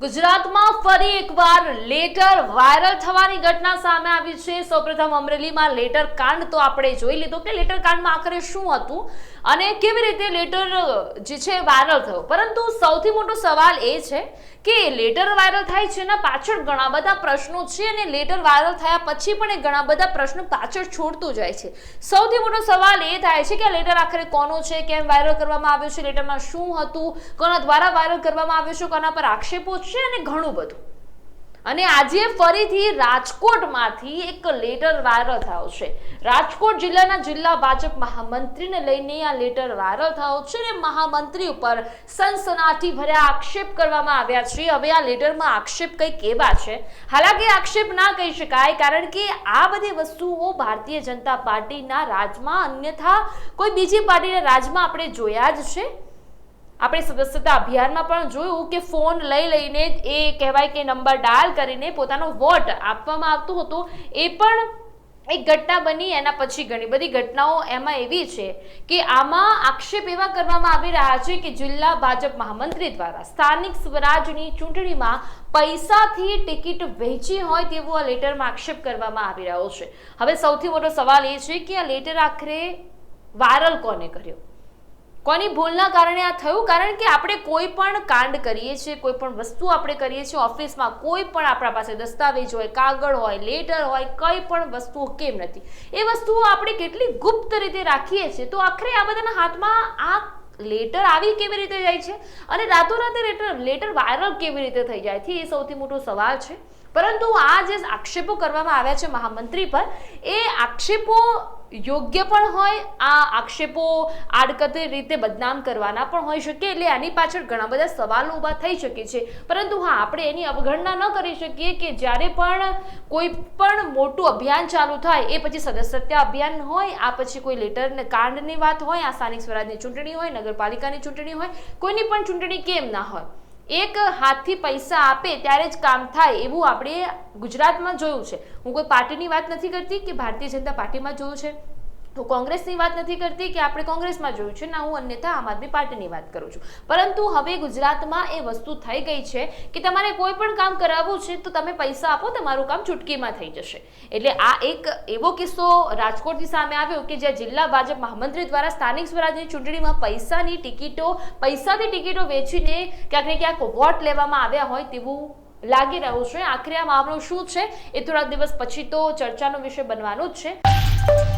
ગુજરાતમાં ફરી એકવાર લેટર વાયરલ થવાની ઘટના સામે આવી છે. સૌપ્રથમ અમરેલીમાં લેટર કાંડ તો આપણે જોઈ લીધો કે લેટર કાંડમાં આખરે શું હતું અને કેવી રીતે લેટર જે છે, વાયરલ થયો. પરંતુ સૌથી મોટો સવાલ એ છે કે લેટર વાયરલ થાય છે એના પાછળ ઘણા બધા પ્રશ્નો છે અને લેટર વાયરલ થયા પછી પણ એ ઘણા બધા પ્રશ્નો પાછળ છોડતું જાય છે. સૌથી મોટો સવાલ એ થાય છે કે લેટર આખરે કોનો છે, કેમ વાયરલ કરવામાં આવ્યો છે, લેટરમાં શું હતું, કોના દ્વારા વાયરલ કરવામાં આવ્યું છે, કોના પર આક્ષેપો છે અને ઘણું બધું. અને આજે ફરીથી રાજકોટમાંથી એક લેટર વાયરલ થયો છે. રાજકોટ જિલ્લાના જિલ્લા ભાજપ મહામંત્રીને લઈને આ લેટર વાયરલ થયો છે અને મહામંત્રી ઉપર સનસનાટી ભર્યા આક્ષેપ કરવામાં આવ્યા છે. હવે આ લેટરમાં આક્ષેપ કંઈક એવા છે? હાલાકી આક્ષેપ ના કહી શકાય, કારણ કે આ બધી વસ્તુઓ ભારતીય જનતા પાર્ટીના રાજમાં અન્યથા કોઈ બીજી પાર્ટીના રાજમાં આપણે જોયા જ છે. આપણે સદસ્યતા અભિયાનમાં પણ જોયું કે ફોન લઈ લઈને એ કહેવાય કે નંબર ડાયલ કરીને પોતાનો વોટ આપવામાં આવતો હતો. એ પણ એક ઘટના બની, એના પછી ઘણી બધી ઘટનાઓ એમાં એવી છે કે આમાં આક્ષેપ એવા કરવામાં આવી રહ્યા છે કે જિલ્લા ભાજપ મહામંત્રી દ્વારા સ્થાનિક સ્વરાજની ચૂંટણીમાં પૈસાથી ટિકિટ વહેંચી હોય તેવો આ લેટરમાં આક્ષેપ કરવામાં આવી રહ્યો છે. હવે સૌથી મોટો સવાલ એ છે કે આ લેટર આખરે વાયરલ કોને કર્યો? કોની ભૂલના કારણે આ થયું? કારણ કે આપણે કોઈ પણ કાંડ કરીએ છીએ, કોઈ પણ વસ્તુ આપણે કરીએ છીએ, ઓફિસમાં કોઈ પણ આપણા પાસે દસ્તાવેજ હોય, કાગળ હોય, લેટર હોય, કંઈ પણ વસ્તુઓ કેમ નથી? એ વસ્તુઓ આપણે કેટલી ગુપ્ત રીતે રાખીએ છીએ? તો આખરે આ બધાના હાથમાં આ લેટર આવી કેવી રીતે જાય છે? અને રાતોરાતે લેટર લેટર વાયરલ કેવી રીતે થઈ જાય? છે એ સૌથી મોટો સવાલ છે. પરંતુ આ જે આક્ષેપો કરવામાં આવ્યા છે મહામંત્રી પર, એ આક્ષેપો યોગ્ય પણ હોય, આ આક્ષેપો આડકતરી રીતે બદનામ કરવાના પણ હોઈ શકે, એટલે આની પાછળ ઘણા બધા સવાલો ઊભા થઈ શકે છે. પરંતુ હા, આપણે એની અવગણના ન કરી શકીએ કે જ્યારે પણ કોઈ પણ મોટું અભિયાન ચાલુ થાય, એ પછી સદસ્યતા અભિયાન હોય, આ પછી કોઈ લેટર કાંડની વાત હોય, આ સ્થાનિક સ્વરાજની ચૂંટણી હોય, નગરપાલિકાની ચૂંટણી હોય, કોઈની પણ ચૂંટણી કેમ ના હોય. એક હાથથી પૈસા આપે ત્યારે જ કામ થાય એવું આપણે ગુજરાતમાં જોયું છે. હું કોઈ પાર્ટીની વાત નથી કરતી કે ભારતીય જનતા પાર્ટીમાં જોયું છે? હું કોંગ્રેસની વાત નથી કરતી કે આપણે કોંગ્રેસમાં જોયું છે, ના, હું અન્યથા આમ આદમી પાર્ટીની વાત કરું છું. પરંતુ હવે ગુજરાતમાં એ વસ્તુ થઈ ગઈ છે કે તમારે કોઈ પણ કામ કરાવવું છે, તો તમે પૈસા આપો, તમારું કામ ચૂટકીમાં થઈ જશે. એટલે આ એક એવો કિસ્સો રાજકોટની સામે આવ્યો કે જ્યાં જિલ્લા ભાજપ મહામંત્રી દ્વારા સ્થાનિક સ્વરાજની ચૂંટણીમાં પૈસાની ટિકિટો પૈસાની ટિકિટો વેચીને ક્યાંક ને ક્યાંક વોટ લેવામાં આવ્યા હોય તેવું લાગી રહ્યું છે. આખરે આ મામલો શું છે, એ થોડાક દિવસ પછી તો ચર્ચાનો વિષય બનવાનો જ છે.